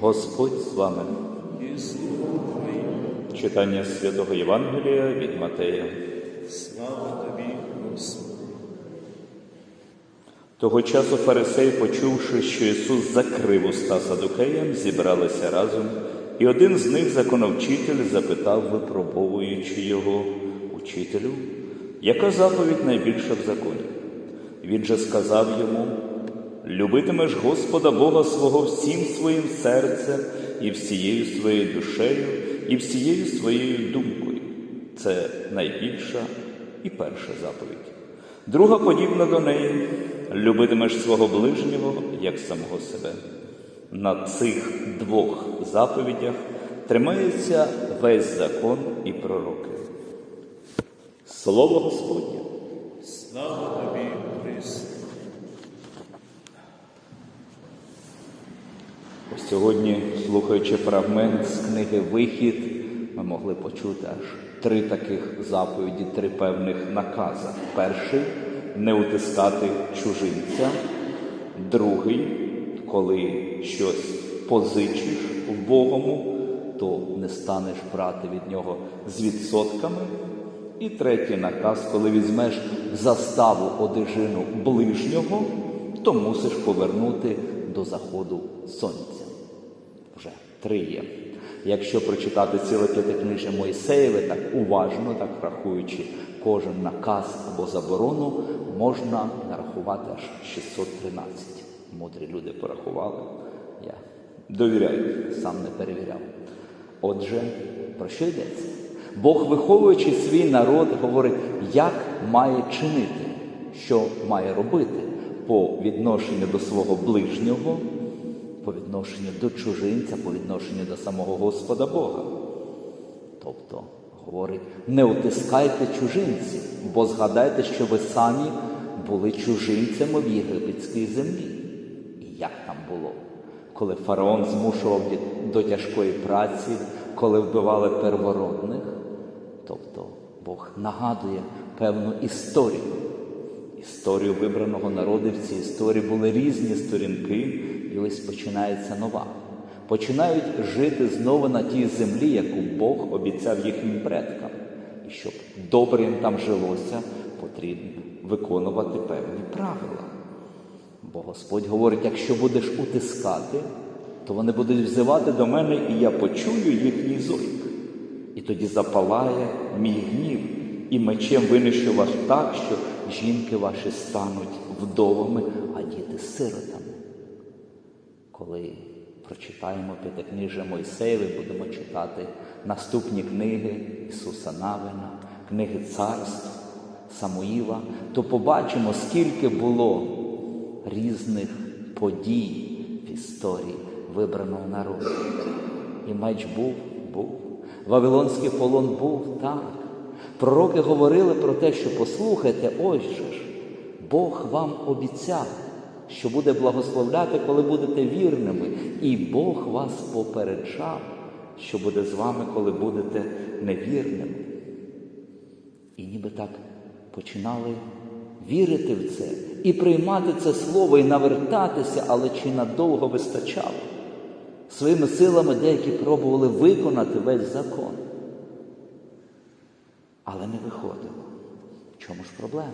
Господь з вами. Читання святого Євангелія від Матея. Слава Тобі, Господи. Того часу фарисеї, почувши, що Ісус закрив уста садукеям, зібралися разом, і один з них, законовчитель, запитав, випробовуючи його учителю, яка заповідь найбільша в законі? Він же сказав йому: Любитимеш Господа Бога свого всім своїм серцем і всією своєю душею, і всією своєю думкою. Це найбільша і перша заповідь. Друга подібна до неї любитимеш свого ближнього як самого себе. На цих двох заповідях тримається весь закон і пророки. Слово Господнє. Слава Тобі, Христе. Ось Сьогодні, слухаючи фрагмент з книги Вихід, ми могли почути аж три таких заповіді, три певних накази. Перший не утискати чужинця, другий, коли щось позичиш в Богому, то не станеш брати від нього з відсотками. І третій наказ, коли візьмеш заставу одежину ближнього, то мусиш повернути до заходу сонця. Вже три є. Якщо прочитати ціле п'ятикнижжя Моїсеєве, так уважно, так врахуючи кожен наказ або заборону, можна нарахувати аж 613. Мудрі люди порахували. Я довіряю, сам не перевіряв. Отже, про що йдеться? Бог, виховуючи свій народ, говорить, як має чинити, що має робити по відношенню до свого ближнього, по відношенню до чужинця, по відношенню до самого Господа Бога. Тобто, говорить, не утискайте чужинців, бо згадайте, що ви самі були чужинцями в єгипетській землі. І як там було? Коли фараон змушував до тяжкої праці, коли вбивали первородних, тобто Бог нагадує певну історію. Історію вибраного народу в цій історії були різні сторінки, і ось починається нова. Починають жити знову на тій землі, яку Бог обіцяв їхнім предкам. І щоб добре їм там жилося, потрібно виконувати певні правила. Бо Господь говорить, якщо будеш утискати, то вони будуть взивати до мене, і я почую їхній зойк. І тоді запалає мій гнів, і мечем винищу вас так, що жінки ваші стануть вдовами, а діти сиротами. Коли прочитаємо п'ятикнижжя Мойсеєве, будемо читати наступні книги Ісуса Навина, книги царств Самуїла, то побачимо, скільки було різних подій в історії вибраного народу. І меч був, був. Вавилонський полон був так. Пророки говорили про те, що послухайте, ось же ж, Бог вам обіцяв, що буде благословляти, коли будете вірними, і Бог вас попереджав, що буде з вами, коли будете невірними. І ніби так починали вірити в це і приймати це слово, і навертатися, але чи надовго вистачало? Своїми силами деякі пробували виконати весь закон. Але не виходило. В чому ж проблема?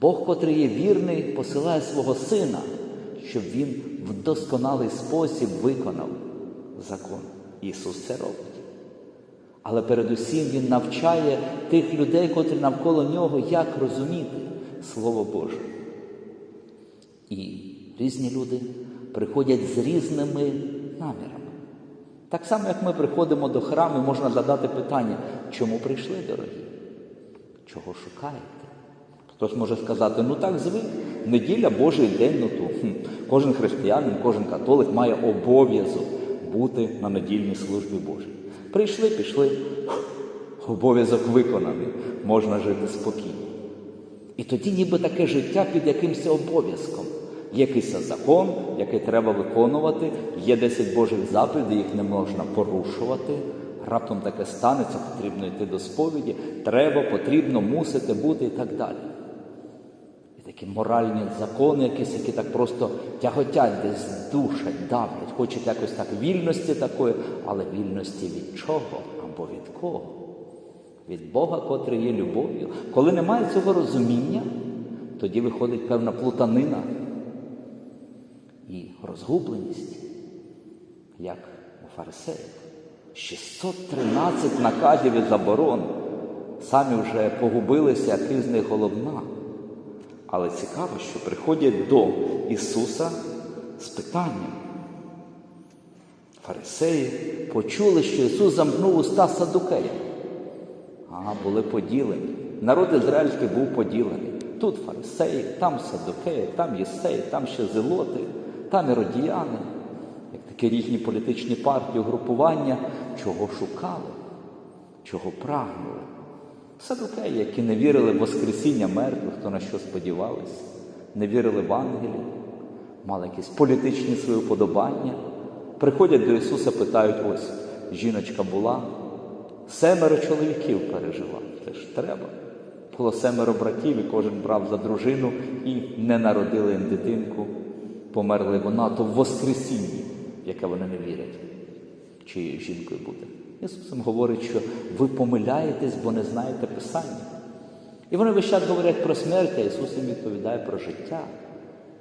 Бог, котрий є вірний, посилає свого сина, щоб він в досконалий спосіб виконав закон. Ісус це робить. Але передусім Він навчає тих людей, котрі навколо нього, як розуміти Слово Боже. І різні люди приходять з різними намірами. Так само, як ми приходимо до храму, можна задати питання, чому прийшли, дорогі? Чого шукаєте? Хтось може сказати, ну так звик, неділя Божий день, ну то кожен християнин, кожен католик має обов'язок бути на недільній службі Божій. Прийшли, пішли, обов'язок виконаний, можна жити спокійно. І тоді ніби таке життя під якимось обов'язком. Якийсь закон, який треба виконувати, є 10 Божих заповідей, їх не можна порушувати. Раптом таке станеться, потрібно йти до сповіді, треба, потрібно, мусити бути і так далі. І такі моральні закони, якісь, які так просто тяготять, десь душать, давлять, хочуть якось так вільності такої, але вільності від чого або від кого? Від Бога, котрий є любов'ю. Коли немає цього розуміння, тоді виходить певна плутанина розгубленість, як у фарисеїв. 613 наказів і заборон. Самі вже погубилися, який з них головна. Але цікаво, що приходять до Ісуса з питанням. Фарисеї почули, що Ісус замкнув уста садукея. Ага, були поділені. Народ ізраїльський був поділений. Тут фарисеї, там садукеї, там єсеї, там ще зелоти, там іродіяни, як такі різні політичні партії, угрупування, чого шукали, чого прагнули. Садукеї, які не вірили в Воскресіння мертвих, хто на що сподівалися, не вірили в ангелів, мали якісь політичні свої вподобання. Приходять до Ісуса, питають: ось жіночка була, семеро чоловіків пережила. Це ж треба. Було семеро братів, і кожен брав за дружину і не народили їм дитинку, померли вона, то в Воскресінні, в яке вони не вірять, чиєю жінкою буде. Ісус їм говорить, що ви помиляєтесь, бо не знаєте Писання. І вони весь час говорять про смерть, а Ісус їм відповідає про життя.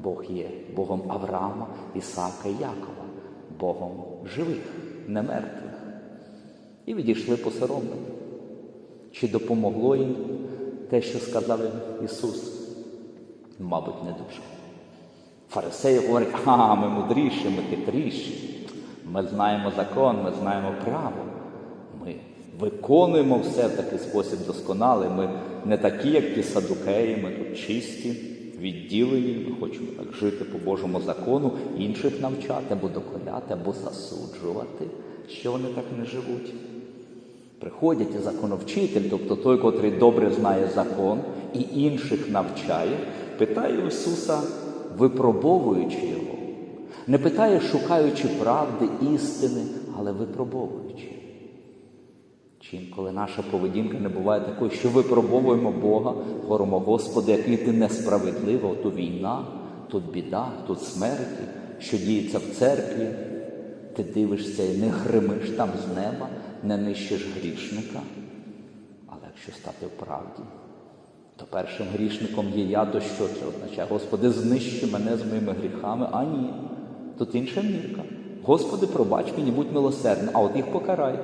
Бог є Богом Авраама, Ісаака і Якова, Богом живих, не мертвих. І відійшли посоромлені. Чи допомогло їм те, що сказав їм Ісус? Мабуть, не дуже. Фарисеї говорять, а ми мудріші, ми хитріші, ми знаємо закон, ми знаємо право. Ми виконуємо все в такий спосіб досконалий. Ми не такі, як ті садукеї, ми тут чисті, відділені, ми хочемо так жити по Божому закону, інших навчати або доколяти, або засуджувати, що вони так не живуть. Приходять і законовчитель, тобто той, котрий добре знає закон і інших навчає, питає Ісуса, випробовуючи його. Не питає, шукаючи правди, істини, але випробовуючи. Чи інколи наша поведінка не буває такою, що випробовуємо Бога, говоримо, Господи, який ти несправедливо, то війна, тут біда, тут смерті, що діється в церкві. Ти дивишся і не гримиш там з неба, не нищиш грішника. Але якщо стати в правді, то першим грішником є я, то що це означає? Господи, знищи мене з моїми гріхами, а ні. Тут інша мірка. Господи, пробач мені, будь милосердним, а от їх покарай.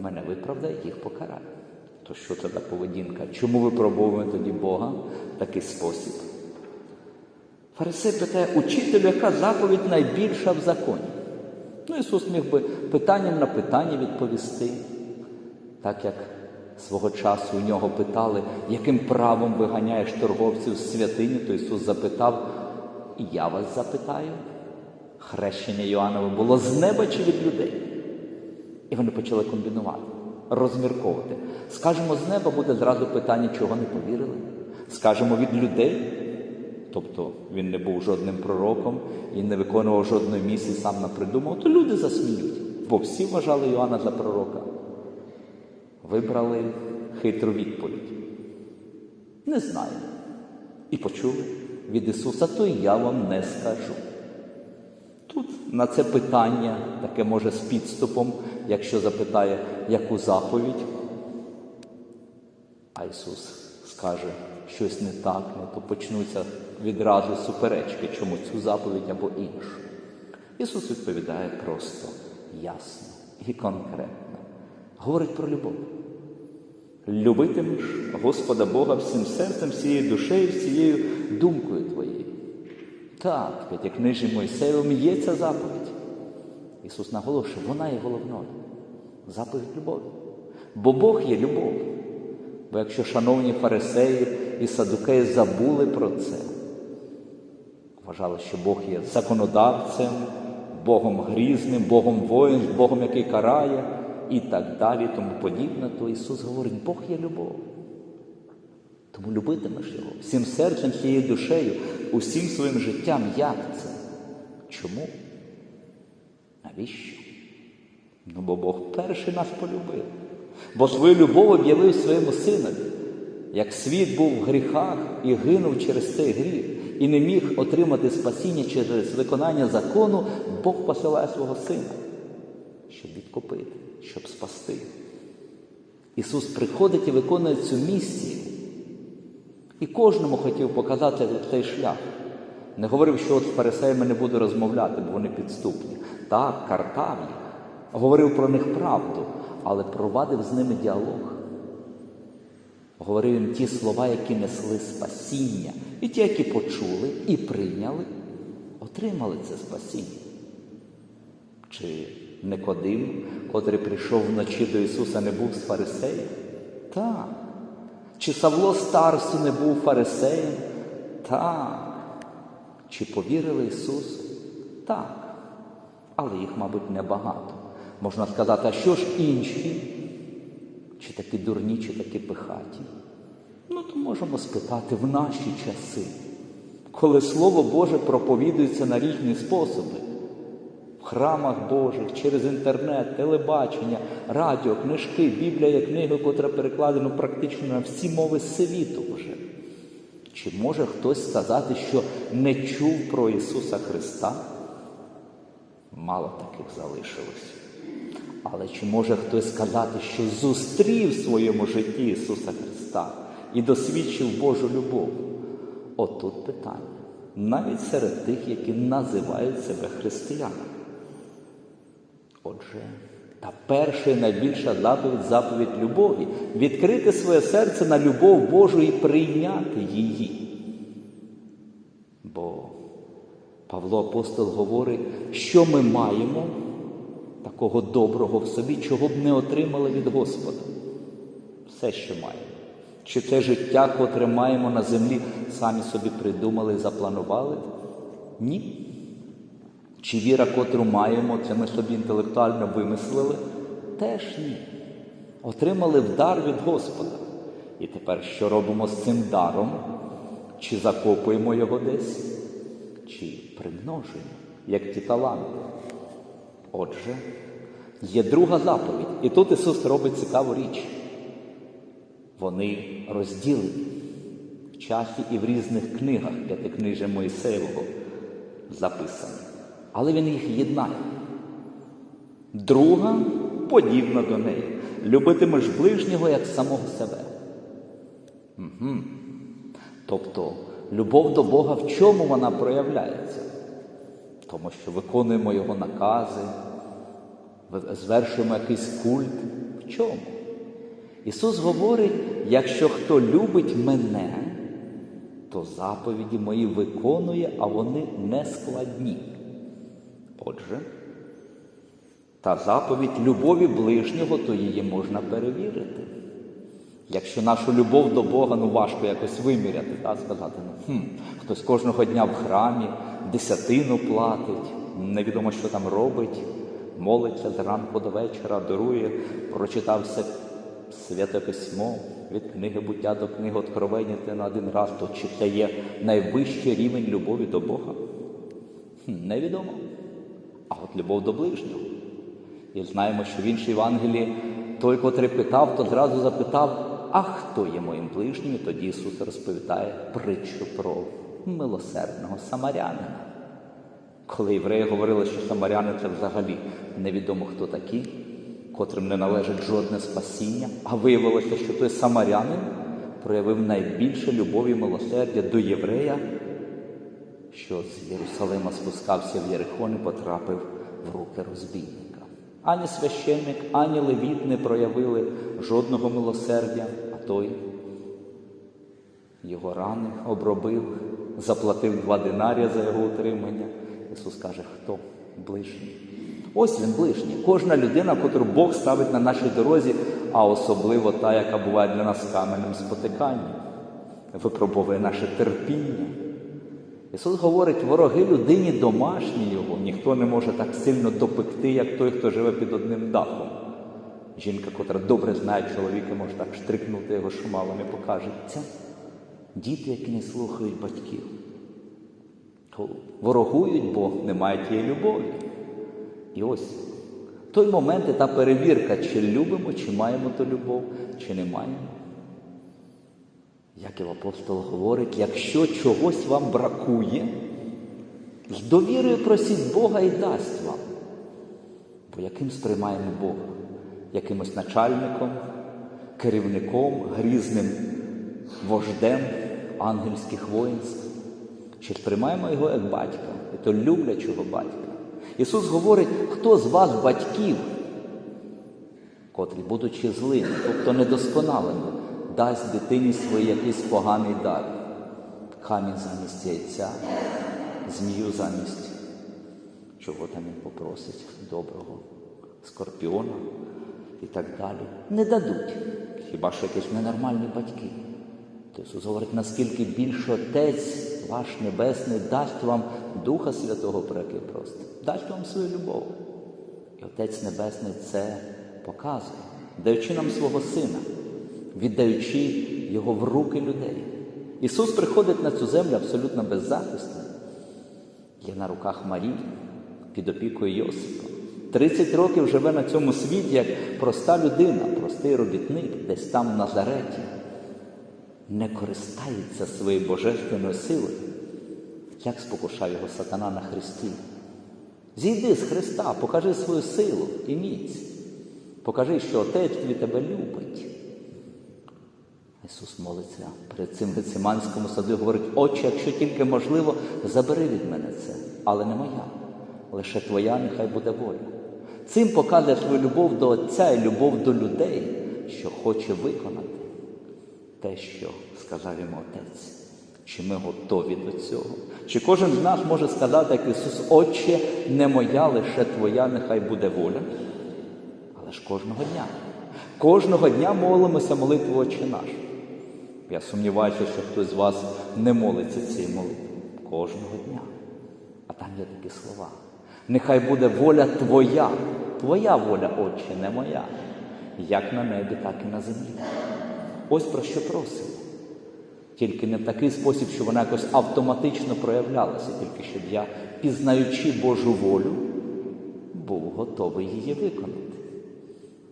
Мене виправдай, їх покарай. То що це за поведінка? Чому випробовуємо тоді Бога в такий спосіб? Фарисей питає, учителю, яка заповідь найбільша в законі? Ну, Ісус міг би питанням на питання відповісти, так як свого часу у нього питали, яким правом виганяєш торговців з святині, то Ісус запитав, і я вас запитаю, хрещення Йоаннове було з неба чи від людей? І вони почали комбінувати, розмірковувати. Скажемо, з неба буде зразу питання, чого не повірили. Скажемо від людей. Тобто він не був жодним пророком і не виконував жодної місії, сам напридумав, то люди засміють. Бо всі вважали Йоанна за пророка. Вибрали хитру відповідь. Не знаю. І почули від Ісуса, то я вам не скажу. Тут на це питання, таке може з підступом, якщо запитає, яку заповідь, а Ісус скаже щось не так, ну, то почнуться відразу суперечки, чому цю заповідь або іншу. Ісус відповідає просто, ясно і конкретно. Говорить про любов. Любитимеш Господа Бога всім серцем, всією душею, всією думкою твоєю. Так, в п'ятикнижі Мойсеєвим є ця заповідь. Ісус наголошує, вона є головною. Заповідь любові. Бо Бог є любов. Бо якщо шановні фарисеї і садукеї забули про це, вважали, що Бог є законодавцем, Богом грізним, Богом воїн, Богом, який карає, і так далі, тому подібне, то Ісус говорить, Бог є любов. Тому любитимеш його всім серцем, всією душею, усім своїм життям. Як це? Чому? Навіщо? Ну, бо Бог перший нас полюбив. Бо свою любов об'явив своєму синові, Як світ був в гріхах і гинув через цей гріх, і не міг отримати спасіння через виконання закону, Бог посилає свого Сина, щоб відкупити, щоб спасти. Ісус приходить і виконує цю місію. І кожному хотів показати цей шлях. Не говорив, що от з фарисеями не буду розмовляти, бо вони підступні. Так, картав говорив про них правду, але провадив з ними діалог. Говорив їм ті слова, які несли спасіння, і ті, які почули і прийняли, отримали це спасіння. Чи Никодим, котрий прийшов вночі до Ісуса, не був з фарисеїв? Так. Чи Савло Старсу не був фарисеєм? Так. Чи повірили Ісусу? Так. Але їх, мабуть, небагато. Можна сказати, а що ж інші? Чи такі дурні, чи такі пихаті? Ну, то можемо спитати в наші часи, коли Слово Боже проповідується на різні способи. Храмах Божих, через інтернет, телебачення, радіо, книжки, Біблія є книга, котра перекладена практично на всі мови світу вже. Чи може хтось сказати, що не чув про Ісуса Христа? Мало таких залишилось. Але чи може хтось сказати, що зустрів в своєму житті Ісуса Христа і досвідчив Божу любов? Отут питання. Навіть серед тих, які називають себе християнами. Отже, та перша і найбільша заповідь заповідь любові відкрити своє серце на любов Божу і прийняти її. Бо Павло Апостол говорить, що ми маємо такого доброго в собі, чого б не отримали від Господа. Все, що маємо. Чи це життя, котре маємо на землі, самі собі придумали і запланували? Ні. Чи віра, котру маємо, це ми собі інтелектуально вимислили? Теж ні. Отримали в дар від Господа. І тепер що робимо з цим даром? Чи закопуємо його десь, чи примножуємо, як ті таланти? Отже, є друга заповідь. І тут Ісус робить цікаву річ. Вони розділені в часі і в різних книгах п'ятикнижжя Моїсеєвого записані. Але він їх єднає. Друга подібна до неї. Любитимеш ближнього як самого себе. Угу. Тобто, любов до Бога в чому вона проявляється? Тому що виконуємо Його накази, звершуємо якийсь культ. В чому? Ісус говорить, якщо хто любить мене, то заповіді мої виконує, а вони не складні. Отже, та заповідь любові ближнього, то її можна перевірити. Якщо нашу любов до Бога ну важко якось виміряти, та сказати, ну, хм, хтось кожного дня в храмі десятину платить, невідомо, що там робить, молиться зранку до вечора, дарує, прочитав все святе письмо від книги буття до книги Откровення те на один раз, то чи це є найвищий рівень любові до Бога? Хм, невідомо. А от любов до ближнього. І знаємо, що в іншій Євангелії той, котрий питав, то зразу запитав, а хто є моїм ближнім? І тоді Ісус розповідає притчу про милосердного самарянина. Коли євреї говорили, що самаряни це взагалі невідомо хто такі, котрим не належить жодне спасіння, а виявилося, що той самарянин проявив найбільше любові і милосердя до єврея, що з Єрусалима спускався в Єрихон і потрапив в руки розбійника. Ані священник, ані левіт не проявили жодного милосердя, а той його рани обробив, заплатив два динарія за його утримання. Ісус каже, хто ближній? Ось він ближній. Кожна людина, котру Бог ставить на нашій дорозі, а особливо та, яка буває для нас каменем спотиканням, випробовує наше терпіння. Ісус говорить, вороги людині домашні його, ніхто не може так сильно допекти, як той, хто живе під одним дахом. Жінка, котра добре знає чоловіка, може так штрикнути його, що мало не покажеться. Діти, які не слухають батьків, ворогують, бо немає тієї любові. І ось той момент і та перевірка, чи любимо, чи маємо ту любов, чи не маємо. Яків апостол говорить, якщо чогось вам бракує, з довірою просіть Бога і дасть вам. Бо яким сприймаємо Бога? Якимось начальником, керівником, грізним вождем ангельських воїнств? Чи сприймаємо його як батька, і то люблячого батька? Ісус говорить, хто з вас батьків, котрі, будучи злими, тобто недосконалими, дасть дитині своїй якийсь поганий дар, камінь замість яйця, змію замість чого там він попросить доброго скорпіона і так далі. Не дадуть. Хіба що якісь ненормальні батьки. То говорить, наскільки більше Отець ваш Небесний дасть вам Духа Святого, про який просите, дасть вам свою любов. І Отець Небесний це показує, даючи нам свого Сина, віддаючи Його в руки людей. Ісус приходить на цю землю абсолютно беззахисний. Є на руках Марії під опікою Йосипа. 30 років живе на цьому світі як проста людина, простий робітник, десь там в Назареті, не користається своєю божественною силою, як спокушав його сатана на Христі. Зійди з Христа, покажи свою силу і міць. Покажи, що Отець твій тебе любить. Ісус молиться перед цим Гециманському саду говорить, Отче, якщо тільки можливо, забери від мене це, але не моя, лише твоя нехай буде воля. Цим показує свою любов до Отця і любов до людей, що хоче виконати те, що сказав йому Отець. Чи ми готові до цього? Чи кожен з нас може сказати, як Ісус, Отче, не моя, лише Твоя, нехай буде воля? Але ж кожного дня. Кожного дня молимося молитву Отче наш. Я сумніваюся, що хтось з вас не молиться цієї молитви. Кожного дня. А там є такі слова. Нехай буде воля Твоя, Твоя воля, Отче, не моя, як на небі, так і на землі. Ось про що просимо. Тільки не в такий спосіб, щоб вона якось автоматично проявлялася, тільки щоб я, пізнаючи Божу волю, був готовий її виконати,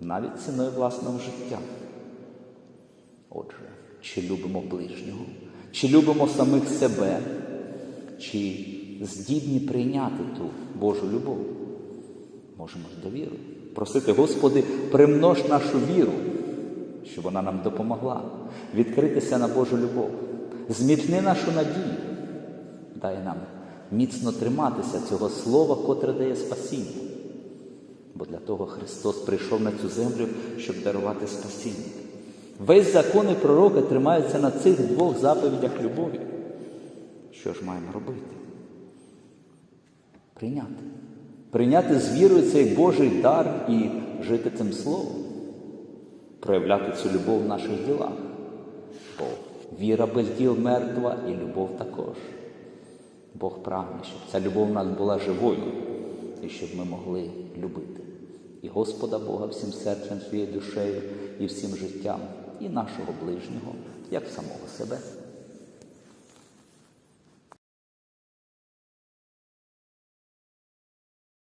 навіть ціною власного життя. Отже, чи любимо ближнього, чи любимо самих себе, чи здібні прийняти ту Божу любов? Можемо ж довіру. Просити, Господи, примнож нашу віру, щоб вона нам допомогла відкритися на Божу любов. Зміцни нашу надію. Дай нам міцно триматися цього слова, котре дає спасіння. Бо для того Христос прийшов на цю землю, щоб дарувати спасіння. Весь закон і пророки тримаються на цих двох заповідях любові. Що ж маємо робити? Прийняти. Прийняти з вірою цей Божий дар і жити цим словом, проявляти цю любов в наших ділах. Бо віра без діл мертва і любов також. Бог прагне, щоб ця любов в нас була живою і щоб ми могли любити і Господа Бога всім серцем, своєю душею і всім життям, і нашого ближнього, як самого себе.